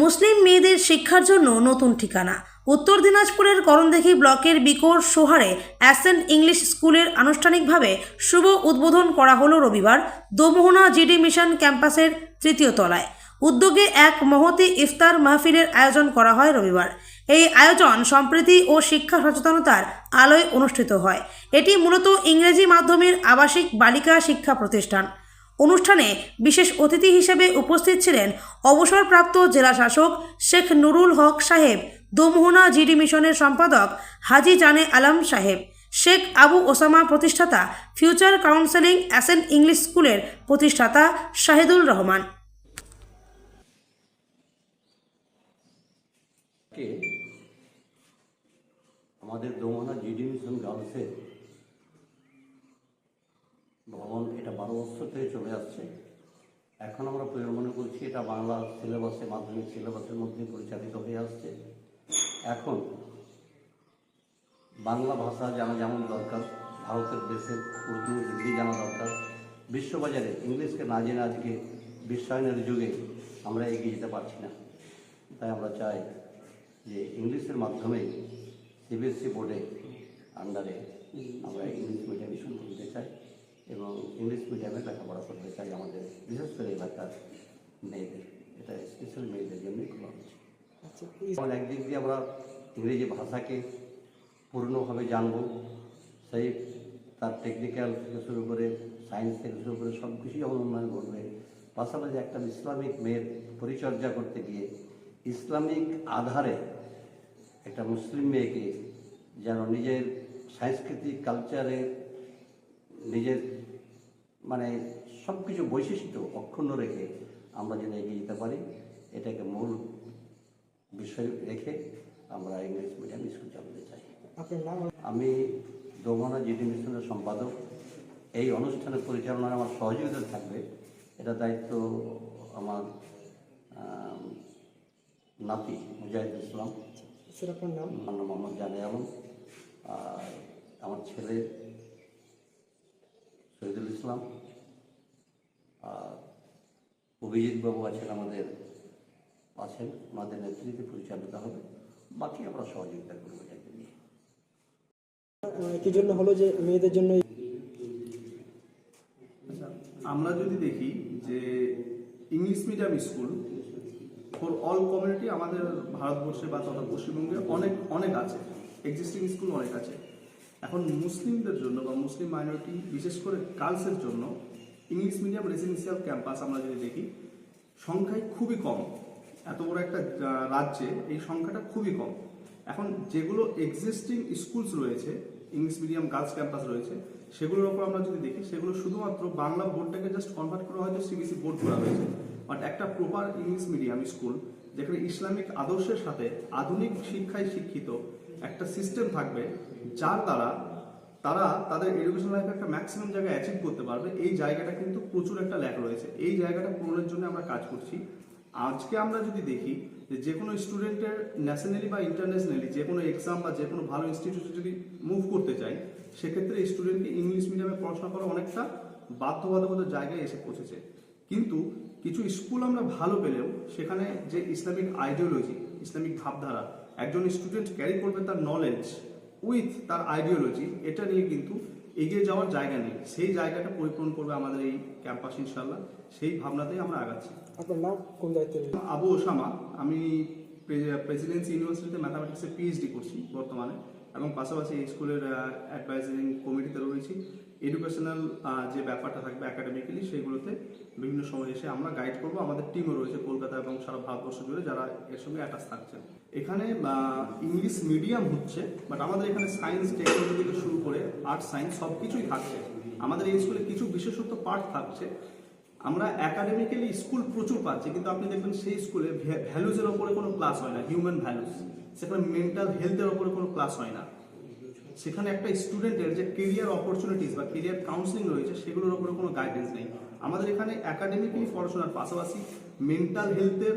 মুসলিম মেয়েদের শিক্ষার জন্য নতুন ঠিকানা। উত্তর দিনাজপুরের করণদেখি ব্লকের বিকোর সোহারে অ্যাসেন্ট ইংলিশ স্কুলের আনুষ্ঠানিকভাবে শুভ উদ্বোধন করা হলো রবিবার দোমোহনা জিডি মিশন ক্যাম্পাসের তৃতীয় তলায়। উদ্যোগে এক মহতি ইফতার মাহফিলের আয়োজন করা হয় রবিবার। এই আয়োজন সম্প্রীতি ও শিক্ষা সচেতনতার আলোয় অনুষ্ঠিত হয়। এটি মূলত ইংরেজি মাধ্যমের আবাসিক বালিকা শিক্ষা প্রতিষ্ঠান। অনুষ্ঠানে বিশেষ অতিথি হিসেবে উপস্থিত ছিলেন অবসরপ্রাপ্ত জেলা শাসক শেখ নুরুল হক সাহেব, দোমোহনা জিডি মিশনের সম্পাদক হাজি জানে আলম সাহেব, শেখ আবু ওসামা প্রতিষ্ঠাতা ফিউচার কাউন্সেলিং অ্যাসেন্ট ইংলিশ স্কুলের প্রতিষ্ঠাতা শাহিদুল রহমান। আমাদের দোমনা জিডি মিশন গার্লসের ভবন এটা বারো বছর থেকে চলে আসছে। এখন আমরা প্রয়োজন মনে করছি এটা বাংলা সিলেবাসে মাধ্যমিক সিলেবাসের মধ্যে পরিচালিত হয়ে আসছে। এখন বাংলা ভাষা জানা যেমন দরকার ভারতের দেশের উর্দু হিন্দি জানা দরকার বিশ্ববাজারে ইংলিশকে না জেনে আজকে বিশ্বায়নের যুগে আমরা এগিয়ে যেতে পারছি না। তাই আমরা চাই যে ইংলিশের মাধ্যমে সিবিএসসি বোর্ডে আন্ডারে আমরা ইংলিশ মিডিয়াম স্কুল খুলতে চাই। এবং ইংলিশ মিডিয়ামে লেখাপড়া করতে চাই আমাদের বিশেষ করে এলাকার মেয়েদের এটা স্পেশাল মেয়েদের জন্যই খোলা হচ্ছে। যেমন একদিক দিয়ে আমরা ইংরেজি ভাষাকে পূর্ণভাবে জানব সেই তার টেকনিক্যাল থেকে শুরু করে সায়েন্স থেকে শুরু করে সব কিছুই যেমন উন্নয়ন করবে। পাশাপাশি একটা ইসলামিক মেয়ের পরিচর্যা করতে গিয়ে ইসলামিক আধারে একটা মুসলিম মেয়েকে যেন নিজের সাংস্কৃতিক কালচারে নিজের মানে সব কিছু বৈশিষ্ট্য অক্ষুণ্ণ রেখে আমরা যেন এগিয়ে যেতে পারি এটাকে মূল বিষয় রেখে আমরা ইংলিশ মিডিয়াম স্কুল চালাতে চাই আমি দোমনা জিডি মিশনের সম্পাদক। এই অনুষ্ঠানের পরিচালনায় আমার সহযোগিতা থাকবে। এটা দায়িত্ব আমার নাতি মুজাহিদ ইসলাম। স্যার নাম? মোহাম্মদ জানে আলম। আর আমার ছেলে ইসলাম। আর অভিজিৎ বাবু আছেন আমাদের আছেন ওনাদের নেতৃত্বে পরিচালিত হবে। বাকি আমরা সহযোগিতা করব এটাকে নিয়ে। কি জন্য হলো যে মেয়েদের জন্য আচ্ছা আমরা যদি দেখি যে English medium school for all community আমাদের ভারতবর্ষে বা তথা পশ্চিমবঙ্গে অনেক অনেক আছে। এক্সিস্টিং স্কুল অনেক আছে। এখন মুসলিমদের জন্য বা মুসলিম মাইনরিটি বিশেষ করে গার্লসের জন্য ইংলিশ মিডিয়াম রেসিডেন্সিয়াল ক্যাম্পাস আমরা যদি দেখি সংখ্যায় খুবই কম। এত বড় একটা রাজ্যে এই সংখ্যাটা খুবই কম। এখন যেগুলো এক্সিস্টিং স্কুলস রয়েছে ইংলিশ মিডিয়াম গার্লস ক্যাম্পাস রয়েছে, সেগুলোর ওপর আমরা যদি দেখি, সেগুলো শুধুমাত্র বাংলা বোর্ডটাকে জাস্ট কনভার্ট করা হয়তো সিবিসি বোর্ড করা হয়েছে। বাট একটা প্রপার ইংলিশ মিডিয়াম স্কুল যেখানে ইসলামিক আদর্শের সাথে আধুনিক শিক্ষায় শিক্ষিত একটা সিস্টেম থাকবে যার দ্বারা তারা তাদের এডুকেশন লাইফে একটা ম্যাক্সিমাম জায়গায় অ্যাচিভ করতে পারবে। এই জায়গাটা কিন্তু প্রচুর একটা ল্যাক রয়েছে। এই জায়গাটা পূরণের জন্য আমরা কাজ করছি। আজকে আমরা যদি দেখি যে যে কোনো স্টুডেন্টের ন্যাশনালি বা ইন্টারন্যাশনালি যে কোনো এক্সাম বা যে কোনো ভালো ইনস্টিটিউটে যদি মুভ করতে চাই সেক্ষেত্রে স্টুডেন্টকে ইংলিশ মিডিয়ামে পড়াশোনা করা অনেকটা বাধ্যবাধকতার জায়গায় এসে পৌঁছেছে। কিন্তু কিছু স্কুল আমরা ভালো পেলেও সেখানে যে ইসলামিক আইডিওলজি ইসলামিক ভাবধারা একজন স্টুডেন্ট ক্যারি করবে তার নলেজ উইথ তার আইডিওলজি এটা নিয়ে কিন্তু এগিয়ে যাওয়ার জায়গা নেই। সেই জায়গাটা পরিপূরণ করবে আমাদের এই ক্যাম্পাস ইনশাল্লাহ সেই ভাবনাতেই আমরা আগাচ্ছি। আপনার নাম? কোন দায়িত্বে আবু ওসামা আমি প্রেসিডেন্সি ইউনিভার্সিটিতে ম্যাথামেটিক্সে পিএইচডি করছি বর্তমানে এবং পাশাপাশি স্কুলের অ্যাডভাইজারিং কমিটিতে রয়েছি। এডুকেশনাল যে ব্যাপারটা থাকবে একাডেমিক্যালি সেইগুলোতে বিভিন্ন সময় এসে আমরা গাইড করব। আমাদের টিমও রয়েছে কলকাতা এবং সারা ভারতবর্ষ জুড়ে যারা এর সঙ্গে অ্যাটাচ থাকছেন। এখানে ইংলিশ মিডিয়াম হচ্ছে বাট আমাদের এখানে সায়েন্স টেকনোলজি থেকে শুরু করে আর্ট সায়েন্স সব কিছুই থাকছে। আমাদের এই স্কুলে কিছু বিশেষত্ব পার্ট থাকছে। আমরা একাডেমিক্যালি স্কুল প্রচুর পাচ্ছি, কিন্তু আপনি দেখবেন সেই স্কুলে ভ্যালুজের ওপরে কোনো ক্লাস হয় না হিউম্যান ভ্যালুস সেখানে মেন্টাল হেলথের ওপরে কোনো ক্লাস হয় না। সেখানে একটা স্টুডেন্টের যে কেরিয়ার অপরচুনিটিস বা কেরিয়ার কাউন্সিলিং রয়েছে, সেগুলোর ওপরে কোনো গাইডেন্স নেই। আমাদের এখানে একাডেমিক্যালি পড়াশোনার পাশাপাশি মেন্টাল হেলথের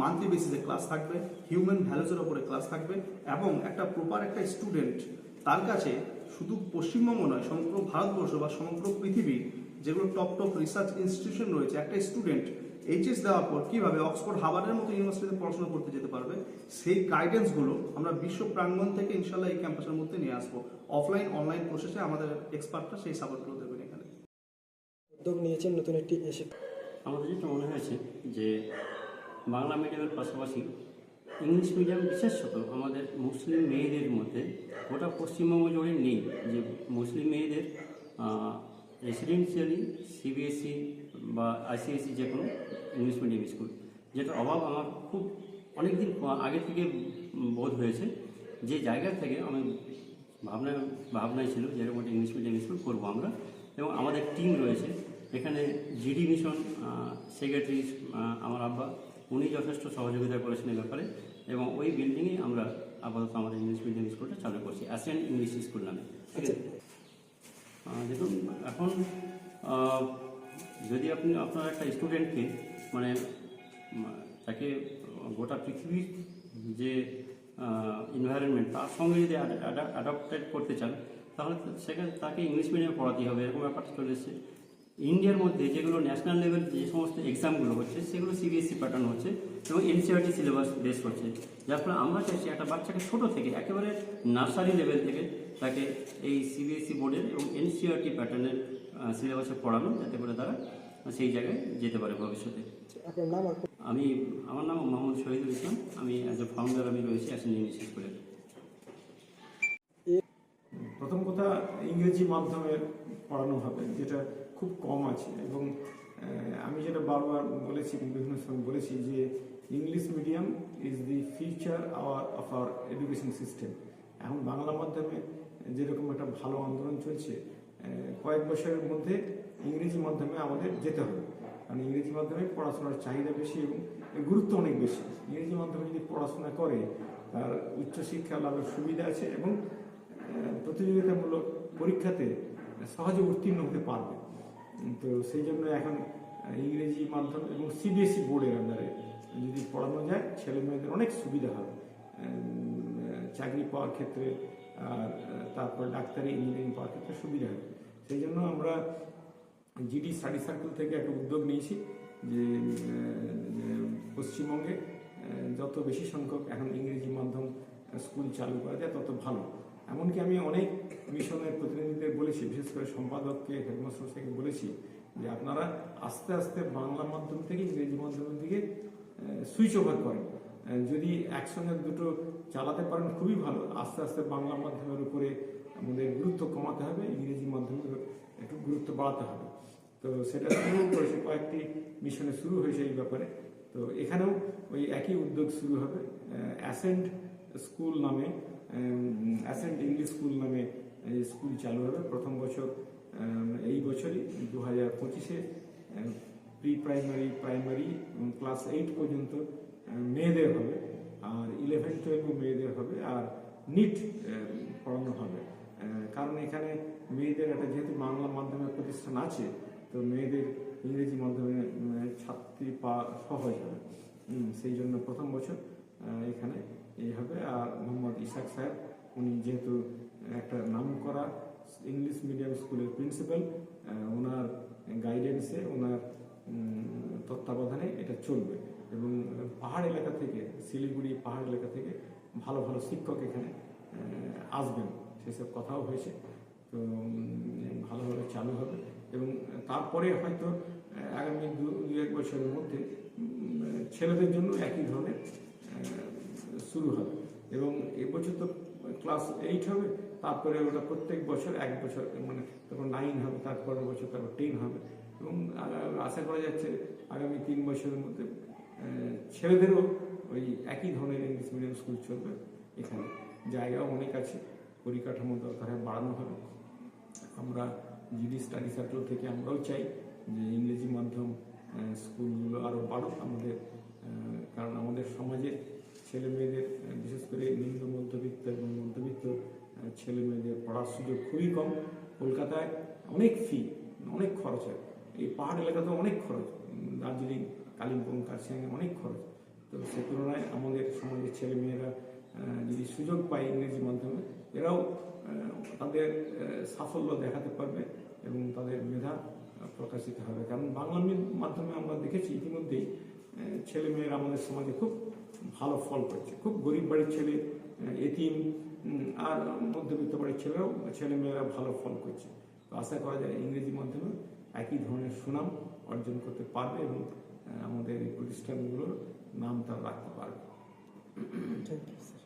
মান্থলি বেসিসে ক্লাস থাকবে হিউম্যান ভ্যালুসের ওপরে ক্লাস থাকবে, এবং একটা প্রপার একটা স্টুডেন্ট তার কাছে শুধু পশ্চিমবঙ্গ নয়, সমগ্র ভারতবর্ষ বা সমগ্র পৃথিবীর যেগুলো টপ টপ রিসার্চ ইনস্টিটিউশন রয়েছে, একটা স্টুডেন্ট এইচএস দেওয়ার পর কীভাবে অক্সফোর্ড হাবারের মতো ইউনিভার্সিটিতে পড়াশোনা করতে যেতে পারবে সেই গাইডেন্সগুলো আমরা বিশ্ব প্রাঙ্গণ থেকে ইনশাল্লাহ এই ক্যাম্পাসের মধ্যে নিয়ে আসব। অফলাইন অনলাইন প্রসেসে আমাদের এক্সপার্টরা সেই সাপোর্টগুলো দেবেন এখানে। উদ্যোগ নিয়েছেন নতুন একটি এসে আমাদের যেটা মনে হয়েছে যে বাংলা মিডিয়ামের পাশাপাশি ইংলিশ মিডিয়াম বিশেষত আমাদের মুসলিম মেয়েদের মধ্যে গোটা পশ্চিমবঙ্গ জুড়ে নেই যে মুসলিম মেয়েদের রেসিডেন্সিয়ালি সিবিএসসি বা আইসিএসসি যে কোনো ইংলিশ মিডিয়াম স্কুল যেটা অভাব আমার খুব অনেক দিন আগে থেকে বোধ হয়েছে। যে জায়গা থেকে আমি ভাবনা, ভাবনায় ছিল যে এরকম একটা ইংলিশ মিডিয়াম স্কুল করব আমরা। এবং আমাদের টিম রয়েছে। এখানে জিডি মিশন সেক্রেটারি আমার আব্বা, উনি যথেষ্ট সহযোগিতা করেছেন এই ব্যাপারে। এবং ওই বিল্ডিংয়ে আমরা আপাতত আমাদের ইংলিশ মিডিয়াম স্কুলটা চালু করছি অ্যাসেন্ট ইংলিশ স্কুল নামে। ঠিক আছে? দেখুন, এখন যদি আপনি আপনার একটা স্টুডেন্টকে মানে তাকে গোটা পৃথিবীর যে এনভায়রনমেন্ট তার সঙ্গে যদি অ্যাডাপ্টেড করতে চান, তাহলে সেখানে, তাকে ইংলিশ মিডিয়ামে পড়াতেই হবে, এরকম ব্যাপারটা চলে এসেছে। ইন্ডিয়ার মধ্যে যেগুলো ন্যাশনাল লেভেল যে সমস্ত এক্সামগুলো হচ্ছে, সেগুলো সিবিএসসি প্যাটার্ন হচ্ছে এবং এনসিআরটি সিলেবাস বেস করছে। যার ফলে আমরা চাইছি একটা বাচ্চাকে ছোট থেকে, একেবারে নার্সারি লেভেল থেকে, তাকে এই সিবিএসসি বোর্ডের এবং এনসিআরটি প্যাটার্নের সিলেবাসে পড়ানো যাতে করে তারা সেই জায়গায় যেতে পারে ভবিষ্যতে। আপনার নাম আমি আমার নাম মোহাম্মদ শহীদুল ইসলাম। আমি অ্যাজ এ ফাউন্ডার আমি রয়েছি অ্যাসেন্ট ইংলিশ স্কুলের প্রথম কথা ইংরেজি মাধ্যমে পড়ানো হবে যেটা খুব কম আছে। এবং আহ, আমি যেটা বারবার বলেছি বিভিন্ন সময় বলেছি যে English medium is the future our of our education system এখন বাংলা মাধ্যমে যেরকম একটা ভালো আন্দোলন চলছে কয়েক বছরের মধ্যে ইংরেজি মাধ্যমে আমাদের যেতে হবে। কারণ ইংরেজি মাধ্যমে পড়াশোনার চাহিদা বেশি এবং গুরুত্ব অনেক বেশি। ইংরেজি মাধ্যমে যদি পড়াশোনা করে, তার উচ্চশিক্ষা লাভের সুবিধা আছে এবং প্রতিযোগিতামূলক পরীক্ষাতে সহজে উত্তীর্ণ হতে পারবে। তো সেই জন্য এখন ইংরেজি মাধ্যম এবং সিবিএসই বোর্ডের আন্ডারে যদি পড়ানো যায়, ছেলে মেয়েদের অনেক সুবিধা হবে। চাকরি পাওয়ার ক্ষেত্রে আর তারপর ডাক্তারি ইঞ্জিনিয়ারিং পাওয়ার ক্ষেত্রে সুবিধা হবে সেই জন্য আমরা জিডি স্টাডি সার্কেল থেকে একটা উদ্যোগ নিয়েছি যে পশ্চিমবঙ্গে যত বেশি সংখ্যক এখন ইংরেজি মাধ্যম স্কুল চালু করা যায়, তত ভালো। এমনকি আমি অনেক মিশনের প্রতিনিধিদের বলেছি, বিশেষ করে সম্পাদককে, হেডমাস্টার থেকে বলেছি যে, আপনারা আস্তে আস্তে বাংলা মাধ্যম থেকে ইংরেজি মাধ্যমের দিকে সুইচ ওভার করেন। যদি একসঙ্গে দুটো চালাতে পারেন, খুবই ভালো। আস্তে আস্তে বাংলা মাধ্যমের উপরে আমাদের গুরুত্ব কমাতে হবে, ইংরেজি মাধ্যমের একটু গুরুত্ব বাড়াতে হবে। তো সেটা শুরু করেছে, কয়েকটি মিশনে শুরু হয়েছে এই ব্যাপারে। তো এখানেও ওই একই উদ্যোগ শুরু হবে। অ্যাসেন্ট স্কুল নামে অ্যাসেন্ট ইংলিশ স্কুল নামে স্কুল চালু হবে। প্রথম বছর এই বছরই দু হাজার পঁচিশে প্রি প্রাইমারি প্রাইমারি এবং ক্লাস এইট পর্যন্ত মেয়েদের হবে, আর ইলেভেন টুয়েলভ মেয়েদের হবে, আর নিট পড়ানো হবে। কারণ এখানে মেয়েদের একটা যেহেতু বাংলা মাধ্যমের প্রতিষ্ঠান আছে, তো মেয়েদের ইংরেজি মাধ্যমে ছাত্রী পাওয়া সহজ হবে সেই জন্য প্রথম বছর এখানে এই হবে। আর মোহাম্মদ ইসাক সাহেব, উনি যেহেতু একটা নাম করা ইংলিশ মিডিয়াম স্কুলের প্রিন্সিপাল ওনার গাইডেন্সে ওনার তত্ত্বাবধানে এটা চলবে। এবং পাহাড় এলাকা থেকে, শিলিগুড়ি পাহাড় এলাকা থেকে ভালো ভালো শিক্ষক এখানে আসবেন। সেসব কথাও হয়েছে। তো ভালোভাবে চালু হবে। এবং তারপরে হয়তো আগামী দু এক বছরের মধ্যে ছেলেদের জন্য একই ধরনের শুরু হবে। এবং এবছর তো ক্লাস এইট হবে, তারপরে ওটা প্রত্যেক বছর এক বছর মানে তারপর নাইন হবে, তারপরের বছর তারপর টেন হবে। এবং আশা করা যাচ্ছে আগামী তিন বছরের মধ্যে ছেলেদেরও ওই একই ধরনের ইংলিশ মিডিয়াম স্কুল চলবে এখানে। জায়গাও অনেক আছে, পরিকাঠামো দরকার বাড়ানো হবে। আমরা জিডি স্টাডি সার্কেল থেকে আমরাও চাই যে ইংরেজি মাধ্যম স্কুলগুলো আরও বাড়ুক আমাদের কারণ আমাদের সমাজে ছেলে মেয়েদের, বিশেষ করে নিম্ন মধ্যবিত্ত এবং মধ্যবিত্ত ছেলে মেয়েদের পড়ার সুযোগ খুবই কম। কলকাতায় অনেক ফি অনেক খরচ হয়। এই পাহাড় এলাকাতে অনেক খরচ। দার্জিলিং কালিম্পং কার্শিয়াংয়ে অনেক খরচ। তো সে তুলনায় আমাদের সমাজের ছেলে মেয়েরা যদি সুযোগ পায় ইংরেজি মাধ্যমে এরাও তাদের সাফল্য দেখাতে পারবে এবং তাদের মেধা প্রকাশিত হবে। কারণ বাংলা মাধ্যমে আমরা দেখেছি ইতিমধ্যেই আহ, ছেলে মেয়েরা আমাদের সমাজে খুব ভালো ফল করছে খুব গরিব বাড়ির ছেলে এতিম আর মধ্যবিত্ত বাড়ির ছেলেরাও ছেলে মেয়েরা ভালো ফল করছে। তো আশা করা যায় ইংরেজি মাধ্যমে একই ধরনের সুনাম অর্জন করতে পারবে এবং আমাদের এই প্রতিষ্ঠানগুলোর নাম তারা রাখতে পারবে। Thank you sir